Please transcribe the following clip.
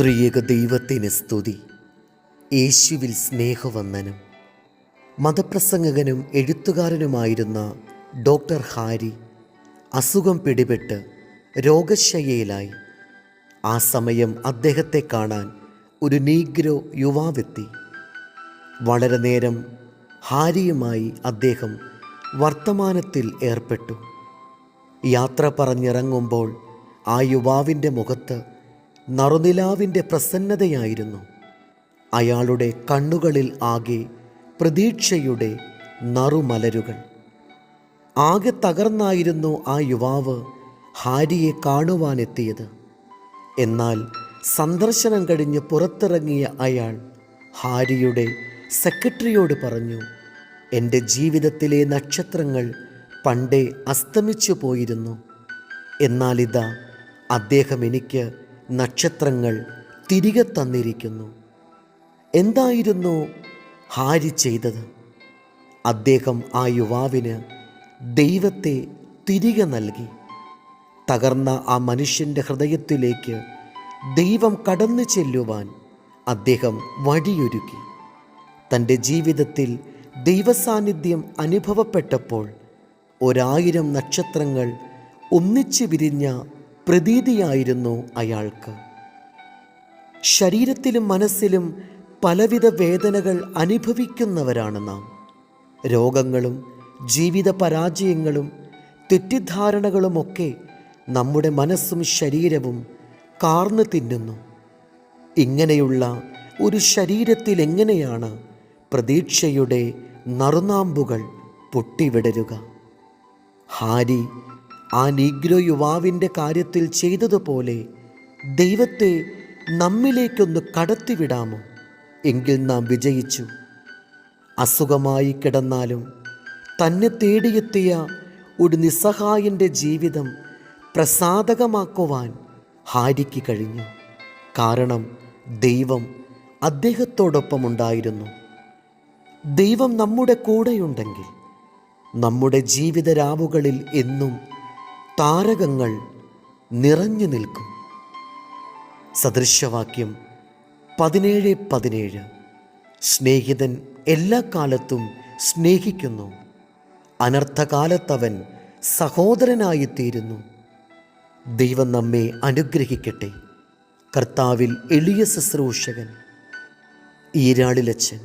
ത്രിയേക ദൈവത്തിന് സ്തുതി. യേശുവിൽ സ്നേഹവന്ദനം. മതപ്രസംഗകനും എഴുത്തുകാരനുമായിരുന്ന ഡോക്ടർ ഹാരി അസുഖം പിടിപെട്ട് രോഗശയ്യയിലായി. ആ സമയം അദ്ദേഹത്തെ കാണാൻ ഒരു നീഗ്രോ യുവാവെത്തി. വളരെ നേരം ഹാരിയുമായി അദ്ദേഹം വർത്തമാനത്തിൽ ഏർപ്പെട്ടു. യാത്ര പറഞ്ഞിറങ്ങുമ്പോൾ ആ യുവാവിന്റെ മുഖത്ത് നറുനിലാവിന്റെ പ്രസന്നതയായിരുന്നു. അയാളുടെ കണ്ണുകളിൽ ആകെ പ്രതീക്ഷയുടെ നറുമലരുകൾ. ആകെ തകർന്നായിരുന്നു ആ യുവാവ് ഹാരിയെ കാണുവാനെത്തിയത്. എന്നാൽ സന്ദർശനം കഴിഞ്ഞ് പുറത്തിറങ്ങിയ അയാൾ ഹാരിയുടെ സെക്രട്ടറിയോട് പറഞ്ഞു എന്റെ ജീവിതത്തിലെ നക്ഷത്രങ്ങൾ പണ്ടേ അസ്തമിച്ചു പോയിരുന്നു എന്നാലിതാ അദ്ദേഹം എനിക്ക് നക്ഷത്രങ്ങൾ തിരികെ തന്നിരിക്കുന്നു. എന്തായിരുന്നു ഹാരി ചെയ്തത്? അദ്ദേഹം ആ യുവാവിന് ദൈവത്തെ തിരികെ നൽകി. തകർന്ന ആ മനുഷ്യന്റെ ഹൃദയത്തിലേക്ക് ദൈവം കടന്നു ചെല്ലുവാൻ അദ്ദേഹം വഴിയൊരുക്കി. തന്റെ ജീവിതത്തിൽ ദൈവസാന്നിധ്യം അനുഭവപ്പെട്ടപ്പോൾ ഒരായിരം നക്ഷത്രങ്ങൾ ഒന്നിച്ചു വിരിഞ്ഞ പ്രതീതിയായിരുന്നു അയാൾക്ക്. ശരീരത്തിലും മനസ്സിലും പലവിധ വേദനകൾ അനുഭവിക്കുന്നവരാണ് നാം. രോഗങ്ങളും ജീവിത പരാജയങ്ങളും തെറ്റിദ്ധാരണകളുമൊക്കെ നമ്മുടെ മനസ്സും ശരീരവും കാർന്നു തിന്നുന്നു. ഇങ്ങനെയുള്ള ഒരു ശരീരത്തിൽ എങ്ങനെയാണ് പ്രതീക്ഷയുടെ നറുനാമ്പുകൾ പൊട്ടിവിടരുക? ഹാരി ആ നീഗ്രോ യുവാവിന്റെ കാര്യത്തിൽ ചെയ്തതുപോലെ ദൈവത്തെ നമ്മിലേക്കൊന്ന് കടത്തിവിടാമോ? എങ്കിൽ നാം വിജയിച്ചു. അസുഖമായി കിടന്നാലും തന്നെ തേടിയെത്തിയ ഒരു നിസ്സഹായന്റെ ജീവിതം പ്രസാദകമാക്കുവാൻ ഹാരിക്ക് കഴിഞ്ഞു. കാരണം ദൈവം അദ്ദേഹത്തോടൊപ്പം ഉണ്ടായിരുന്നു ദൈവം നമ്മുടെ കൂടെയുണ്ടെങ്കിൽ നമ്മുടെ ജീവിതരാവുകളിൽ എന്നും താരകങ്ങൾ നിറഞ്ഞു നിൽക്കും. സദൃശവാക്യം പതിനേഴ് പതിനേഴ്. സ്നേഹിതൻ എല്ലാ കാലത്തും സ്നേഹിക്കുന്നു. അനർത്ഥകാലത്തവൻ സഹോദരനായിത്തീരുന്നു. ദൈവം നമ്മെ അനുഗ്രഹിക്കട്ടെ. കർത്താവിൽ എളിയ ശുശ്രൂഷകൻ ഈരാളിലച്ചൻ